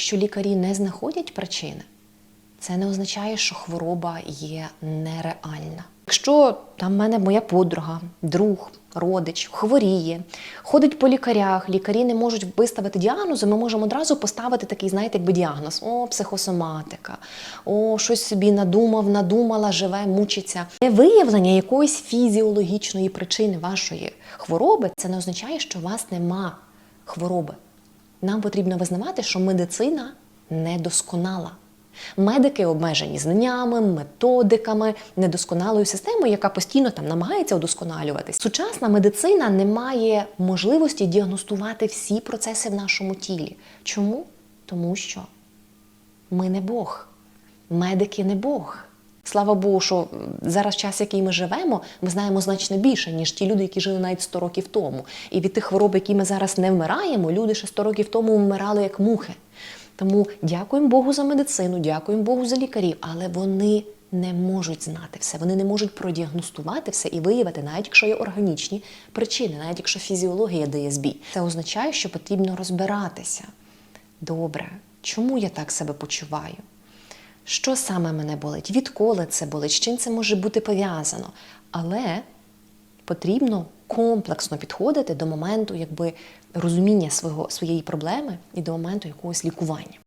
якщо лікарі не знаходять причини, це не означає, що хвороба є нереальна. Якщо там в мене моя подруга, друг, родич хворіє, ходить по лікарях, лікарі не можуть виставити діагнозу, ми можемо одразу поставити такий, знаєте, якби діагноз: о, психосоматика, о, щось собі надумав, надумала, живе, мучиться. Невиявлення якоїсь фізіологічної причини вашої хвороби це не означає, що у вас нема хвороби. Нам потрібно визнавати, що медицина недосконала. Медики обмежені знаннями, методиками, недосконалою системою, яка постійно там намагається удосконалюватись. Сучасна медицина не має можливості діагностувати всі процеси в нашому тілі. Чому? Тому що ми не Бог, медики не Бог. Слава Богу, що зараз час, який ми живемо, ми знаємо значно більше, ніж ті люди, які жили навіть 100 років тому. І від тих хвороб, які ми зараз не вмираємо, люди ще 100 років тому вмирали як мухи. Тому дякуємо Богу за медицину, дякуємо Богу за лікарів, але вони не можуть знати все, вони не можуть продіагностувати все і виявити, навіть якщо є органічні причини, навіть якщо фізіологія дає збій. Це означає, що потрібно розбиратися. Добре, чому я так себе почуваю? Що саме мене болить? Відколи це болить? З чим це може бути пов'язано? Але потрібно комплексно підходити до моменту якби, розуміння свого, своєї проблеми і до моменту якогось лікування.